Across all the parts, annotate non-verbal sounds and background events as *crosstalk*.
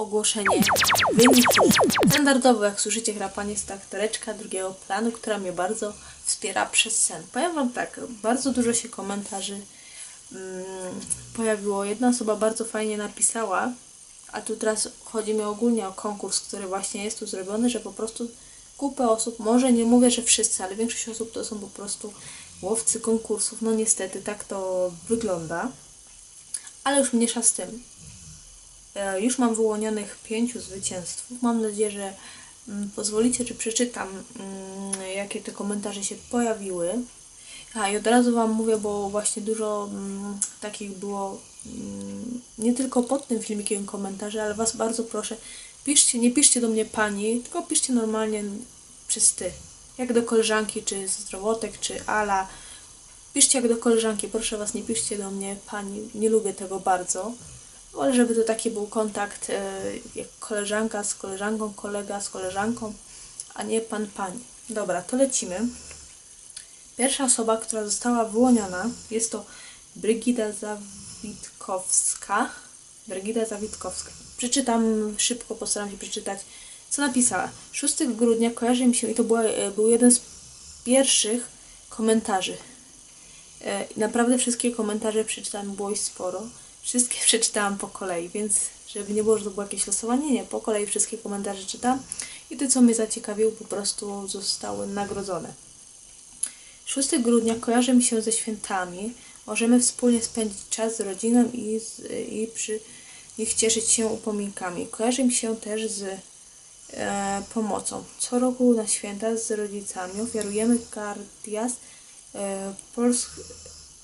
ogłoszenie wyniku. Standardowo, jak słyszycie, chrapanie jest taktereczka drugiego planu, która mnie bardzo wspiera przez sen. Powiem Wam tak, bardzo dużo się komentarzy mm, pojawiło. Jedna osoba bardzo fajnie napisała, a tu teraz chodzi mi ogólnie o konkurs, który właśnie jest tu zrobiony, że po prostu kupę osób, może nie mówię, że wszyscy, ale większość osób to są po prostu łowcy konkursów. No niestety tak to wygląda. Ale już mniejsza z tym. E, Już mam wyłonionych pięciu zwycięzców. Mam nadzieję, że mm, pozwolicie, czy przeczytam, mm, jakie te komentarze się pojawiły. A i od razu Wam mówię, bo właśnie dużo mm, takich było nie tylko pod tym filmikiem komentarzy, ale Was bardzo proszę, piszcie, nie piszcie do mnie pani, tylko piszcie normalnie przez ty. Jak do koleżanki, czy zdrowotek, czy Ala. Piszcie jak do koleżanki, proszę Was, nie piszcie do mnie pani, nie lubię tego bardzo. Wolę, żeby to taki był kontakt e, jak koleżanka z koleżanką, kolega z koleżanką, a nie pan, pani. Dobra, to lecimy. Pierwsza osoba, która została wyłoniona, jest to Brygida Zawitkowska. Brygida Zawitkowska. Przeczytam szybko, postaram się przeczytać, co napisała. 6 grudnia kojarzy mi się, i to była, e, był jeden z pierwszych komentarzy. E, Naprawdę wszystkie komentarze przeczytałam, było ich sporo. Wszystkie *laughs* przeczytałam po kolei, więc żeby nie było, że to było jakieś losowanie, nie, po kolei wszystkie komentarze czytam i te, co mnie zaciekawiły, po prostu zostały nagrodzone. 6 grudnia kojarzy mi się ze świętami. Możemy wspólnie spędzić czas z rodziną i, z, i przy nich cieszyć się upominkami. Kojarzy mi się też z e, pomocą. Co roku na święta z rodzicami ofiarujemy kardias, e, polsk,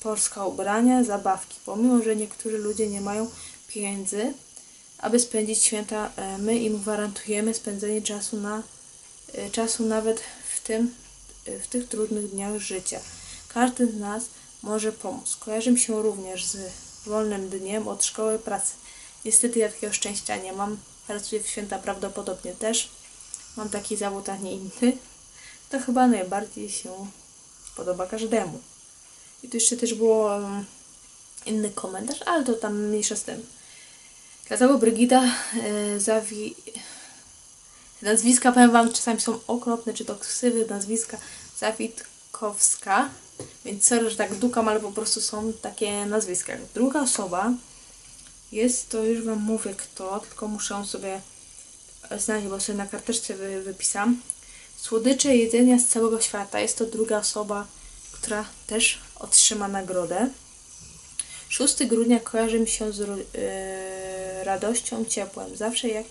polska ubrania, zabawki. Pomimo, że niektórzy ludzie nie mają pieniędzy, aby spędzić święta, e, my im gwarantujemy spędzenie czasu na e, czasu nawet w tym e, w tych trudnych dniach życia. Każdy z nas może pomóc. Kojarzy mi się również z wolnym dniem od szkoły pracy. Niestety ja takiego szczęścia nie mam. Pracuję w święta prawdopodobnie też. Mam taki zawód, a nie inny. To chyba najbardziej się podoba każdemu. I tu jeszcze też było um, inny komentarz, ale to tam mniejsza z tym. Dlatego Brygida e, zawi... Nazwiska, powiem Wam, czasami są okropne, czy to ksywy nazwiska Zawitkowska. Więc sorry, że tak dukam, ale po prostu są takie nazwiska. Druga osoba jest, to już Wam mówię kto, tylko muszę sobie znaleźć, bo sobie na karteczce wy, wypisam. Słodycze jedzenia z całego świata. Jest to druga osoba, która też otrzyma nagrodę. 6 grudnia kojarzy mi się z yy, radością, ciepłem. Zawsze jak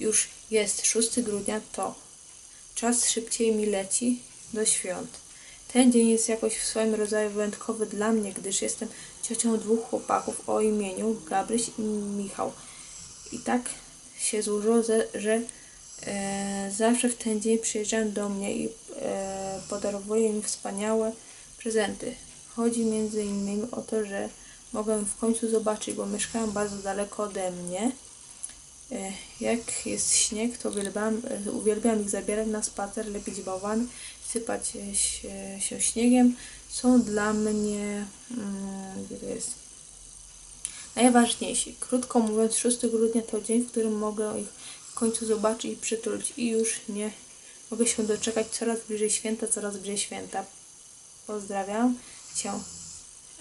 już jest 6 grudnia, to czas szybciej mi leci do świąt. Ten dzień jest jakoś w swoim rodzaju wyjątkowy dla mnie, gdyż jestem ciocią dwóch chłopaków o imieniu Gabryś i Michał. I tak się złożyło, że e, zawsze w ten dzień przyjeżdżają do mnie i e, podarowują mi wspaniałe prezenty. Chodzi między innymi o to, że mogę w końcu zobaczyć, bo mieszkają bardzo daleko ode mnie. E, Jak jest śnieg, to uwielbiam, e, uwielbiam ich zabierać na spacer, lepić bałwan, sypać e, się, się śniegiem. Są dla mnie, mm, gdzie to jest, najważniejsi. Krótko mówiąc, 6 grudnia to dzień, w którym mogę ich w końcu zobaczyć i przytulić i już nie mogę się doczekać coraz bliżej święta, coraz bliżej święta. Pozdrawiam Cię.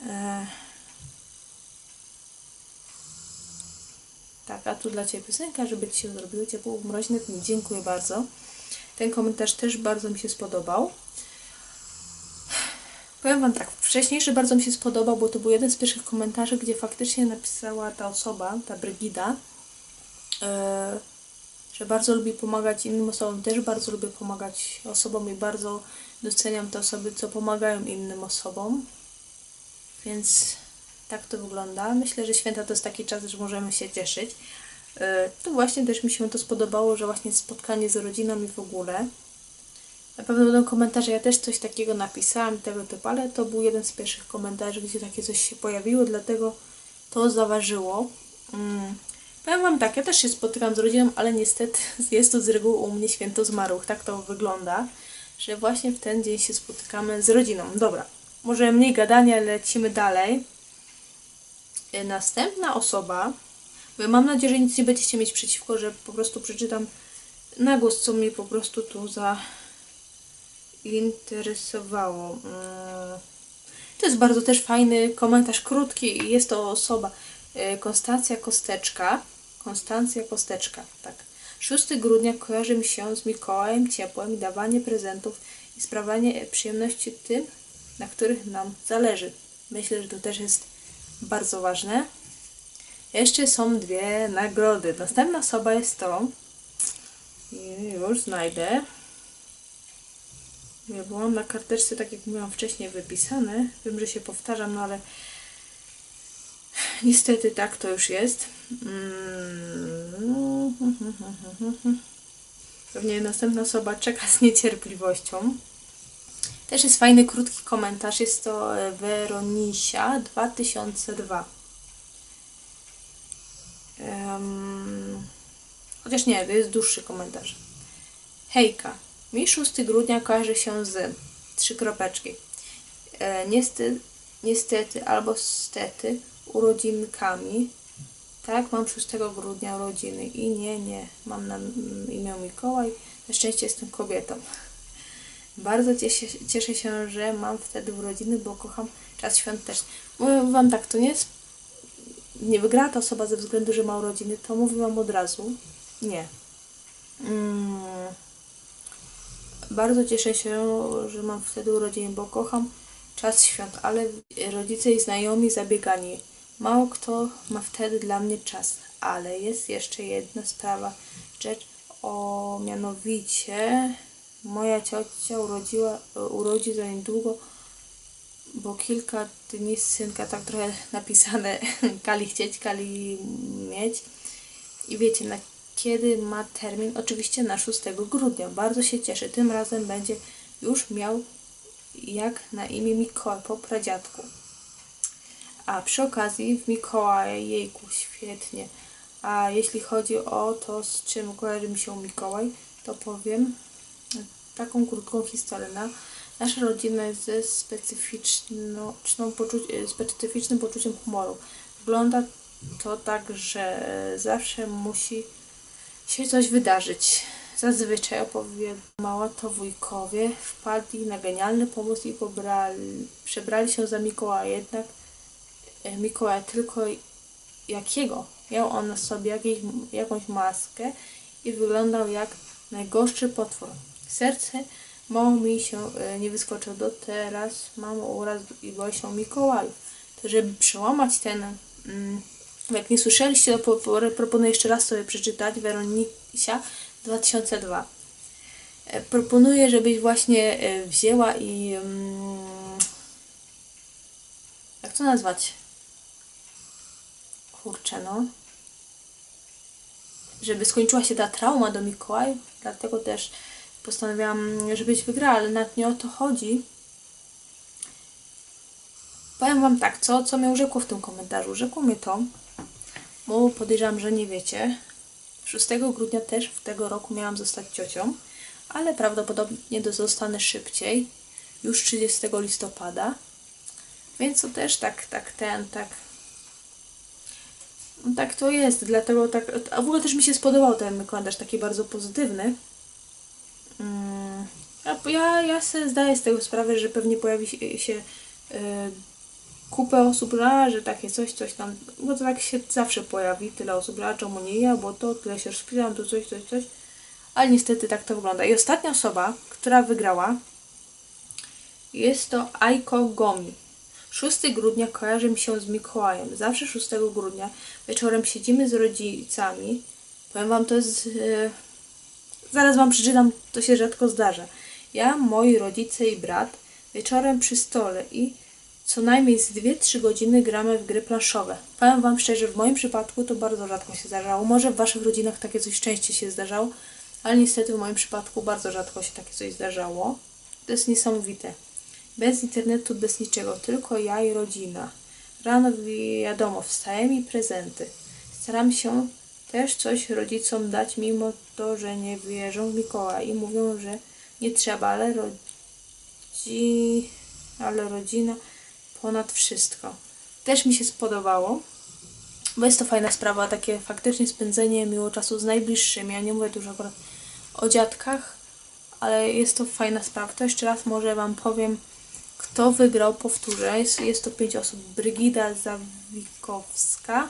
E... Tak, a tu dla Ciebie piosenka, żeby Ci się zrobiło ciepło w mroźne dni. Dziękuję bardzo. Ten komentarz też bardzo mi się spodobał. Powiem Wam tak, wcześniejszy bardzo mi się spodobał, bo to był jeden z pierwszych komentarzy, gdzie faktycznie napisała ta osoba, ta Brygida, e, że bardzo lubi pomagać innym osobom. Też bardzo lubię pomagać osobom i bardzo doceniam te osoby, co pomagają innym osobom. Więc tak to wygląda. Myślę, że święta to jest taki czas, że możemy się cieszyć. E, To właśnie też mi się to spodobało, że właśnie spotkanie z rodziną i w ogóle. Na pewno będą komentarze, ja też coś takiego napisałam tego typu, ale to był jeden z pierwszych komentarzy, gdzie takie coś się pojawiło, dlatego to zaważyło. Powiem Wam tak, ja też się spotykam z rodziną, ale niestety *laughs* jest to z reguły u mnie święto zmarłych. Tak to wygląda, że właśnie w ten dzień się spotykamy z rodziną. Dobra, może mniej gadania, lecimy dalej. Y, Następna osoba, Mam nadzieję, że nic nie będziecie mieć przeciwko, że po prostu przeczytam na głos, co mnie po prostu tu zainteresowało. Mm. To jest bardzo też fajny komentarz, krótki i jest to osoba e, Konstancja Kosteczka. Konstancja Kosteczka, tak. 6 grudnia kojarzy mi się z Mikołajem, ciepłem i dawanie prezentów i sprawianie przyjemności tym, na których nam zależy. Myślę, że to też jest bardzo ważne. Jeszcze są dwie nagrody. Następna osoba jest to. I Już znajdę. Ja byłam na karteczce, tak jak miałam wcześniej wypisane. Wiem, że się powtarzam, no ale niestety tak to już jest. Mm. Pewnie następna osoba czeka z niecierpliwością. Też jest fajny, krótki komentarz. Jest to e, Weronisia 2002. Em, chociaż nie, to jest dłuższy komentarz. Hejka. Mi 6 grudnia kojarzy się z trzy kropeczki. E, niestety, niestety albo stety urodzinkami. Tak, mam 6 grudnia urodziny i nie, nie, mam na imię Mikołaj. Na szczęście jestem kobietą. *laughs* Bardzo cieszę, cieszę się, że mam wtedy urodziny, bo kocham czas świąteczny. Mówię Wam tak, to nie jest. Nie wygrała ta osoba ze względu, że ma urodziny, to mówię Wam od razu. Nie. Mm. Bardzo cieszę się, że mam wtedy urodziny, bo kocham czas świąt, ale rodzice i znajomi zabiegani. Mało kto ma wtedy dla mnie czas, ale jest jeszcze jedna sprawa, rzecz, o mianowicie moja ciocia urodziła, urodzi za niedługo, bo kilka dni synka, tak trochę napisane, *laughs* kali chcieć, kali mieć. I wiecie, na kiedy ma termin? Oczywiście na 6 grudnia. Bardzo się cieszę. Tym razem będzie już miał jak na imię Mikołaj po pradziadku. A przy okazji w Mikołaja, jejku, świetnie. A jeśli chodzi o to, z czym kojarzy mi się Mikołaj, to powiem taką krótką historię. Na, nasza rodzina jest ze specyficzną, poczuci, specyficznym poczuciem humoru. Wygląda to tak, że zawsze musi się coś wydarzyć. Zazwyczaj opowiadała to wujkowie, wpadli na genialny pomysł i pobrali, przebrali się za Mikołaja, jednak e, Mikołaj tylko jakiego? Miał on na sobie jakiś, jakąś maskę i wyglądał jak najgorszy potwór. Serce mało mi się e, nie wyskoczyło do teraz, mam uraz i boję się Mikołajów. To żeby przełamać ten mm, jak nie słyszeliście, to proponuję jeszcze raz sobie przeczytać Weronisia 2002. E, proponuję, żebyś właśnie wzięła i. Mm, jak to nazwać? Kurczę, no. Żeby skończyła się ta trauma do Mikołaj, dlatego też postanowiłam, żebyś wygrała, ale nawet nie o to chodzi. Powiem Wam tak, co, co mnie rzekło w tym komentarzu. Rzekło mnie to, bo podejrzewam, że nie wiecie. 6 grudnia też w tego roku miałam zostać ciocią, ale prawdopodobnie zostanę szybciej, już 30 listopada. Więc to też tak, tak, ten, tak. Tak to jest, dlatego tak. A w ogóle też mi się spodobał ten kalendarz, taki bardzo pozytywny. Mm, ja, ja sobie zdaję z tego sprawę, że pewnie pojawi się, yy, kupę osób, że takie coś, coś tam, bo to tak się zawsze pojawi, tyle osób, a czemu nie ja, bo to, tyle się rozpisałam, to coś, coś, coś, ale niestety tak to wygląda. I ostatnia osoba, która wygrała, jest to Aiko Gomi. 6 grudnia kojarzy mi się z Mikołajem. Zawsze 6 grudnia wieczorem siedzimy z rodzicami. Powiem Wam, to jest... Yy... Zaraz Wam przeczytam, to się rzadko zdarza. Ja, moi rodzice i brat wieczorem przy stole i co najmniej z 2-3 godziny gramy w gry planszowe. Powiem Wam szczerze, w moim przypadku to bardzo rzadko się zdarzało. Może w Waszych rodzinach takie coś częściej się zdarzało, ale niestety w moim przypadku bardzo rzadko się takie coś zdarzało. To jest niesamowite. Bez internetu, bez niczego, tylko ja i rodzina. Rano wiadomo, wstajemy i prezenty. Staram się też coś rodzicom dać, mimo to, że nie wierzą w Mikołaja i mówią, że nie trzeba, ale rodzi... ale rodzina ponad wszystko. Też mi się spodobało. Bo jest to fajna sprawa, takie faktycznie spędzenie miło czasu z najbliższymi. Ja nie mówię dużo akurat o dziadkach, ale jest to fajna sprawa. To jeszcze raz może Wam powiem, kto wygrał, powtórzę. Jest, to pięć osób. Brygida Zawikowska,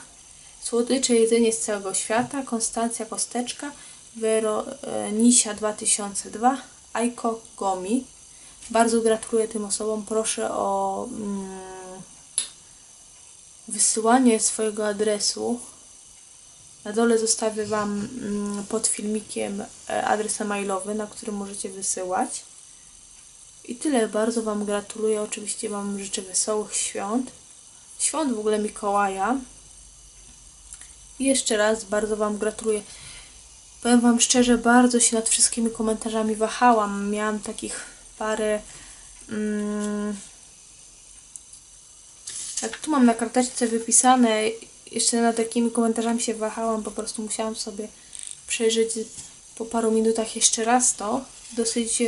Słodycze Jedzenie z całego świata, Konstancja Kosteczka, Weronisia 2002, Aiko Gomi. Bardzo gratuluję tym osobom. Proszę o mm, wysyłanie swojego adresu. Na dole zostawię Wam mm, pod filmikiem e, adres mailowy, na który możecie wysyłać. I tyle. Bardzo Wam gratuluję. Oczywiście Wam życzę wesołych świąt. Świąt w ogóle Mikołaja. I jeszcze raz bardzo Wam gratuluję. Powiem Wam szczerze, bardzo się nad wszystkimi komentarzami wahałam. Miałam takich parę. Mm, jak tu mam na karteczce wypisane, jeszcze nad takimi komentarzami się wahałam, po prostu musiałam sobie przejrzeć po paru minutach jeszcze raz to. Dosyć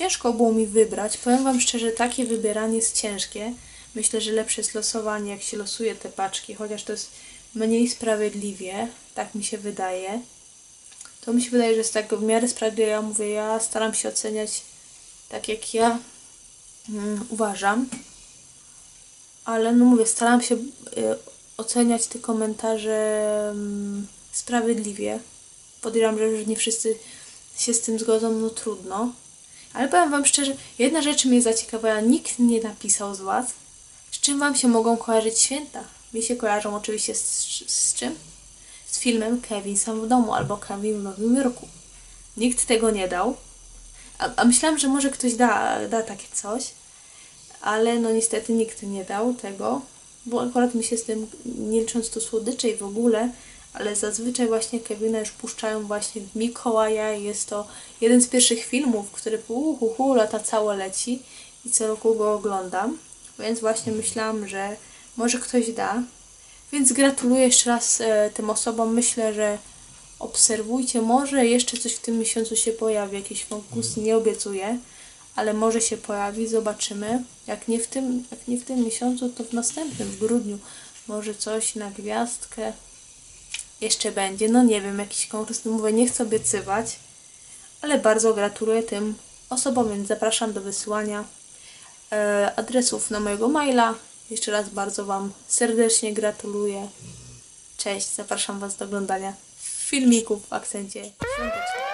ciężko było mi wybrać. Powiem Wam szczerze, takie wybieranie jest ciężkie. Myślę, że lepsze jest losowanie, jak się losuje te paczki, chociaż to jest mniej sprawiedliwie, tak mi się wydaje. To mi się wydaje, że jest tak w miarę sprawiedliwe. Ja mówię, ja staram się oceniać tak, jak ja mm, uważam. Ale no mówię, staram się y, oceniać te komentarze mm, sprawiedliwie. Podejrzewam, że już nie wszyscy się z tym zgodzą, no trudno. Ale powiem Wam szczerze, jedna rzecz mnie zaciekawiła, nikt nie napisał z Was, z czym Wam się mogą kojarzyć święta. Mi się kojarzą oczywiście z, z czym? Z filmem Kevin sam w domu albo Kevin w Nowym Jorku. Nikt tego nie dał. A, a myślałam, że może ktoś da, da takie coś, ale no niestety nikt nie dał tego, bo akurat mi się z tym, nie licząc tu słodycze i w ogóle, ale zazwyczaj właśnie Kevina już puszczają właśnie w Mikołaja i jest to jeden z pierwszych filmów, który uhuhu, lata całe leci i co roku go oglądam, więc właśnie myślałam, że może ktoś da. Więc gratuluję jeszcze raz e, tym osobom. Myślę, że obserwujcie. Może jeszcze coś w tym miesiącu się pojawi, jakiś konkurs, nie obiecuję, ale może się pojawi, zobaczymy. Jak nie w tym, jak nie w tym miesiącu, to w następnym, w grudniu. Może coś na gwiazdkę jeszcze będzie. No nie wiem, jakiś konkurs, no mówię, nie chcę obiecywać, ale bardzo gratuluję tym osobom, więc zapraszam do wysyłania e, adresów na mojego maila. Jeszcze raz bardzo Wam serdecznie gratuluję. Cześć, zapraszam Was do oglądania filmików w akcencie świątecznym.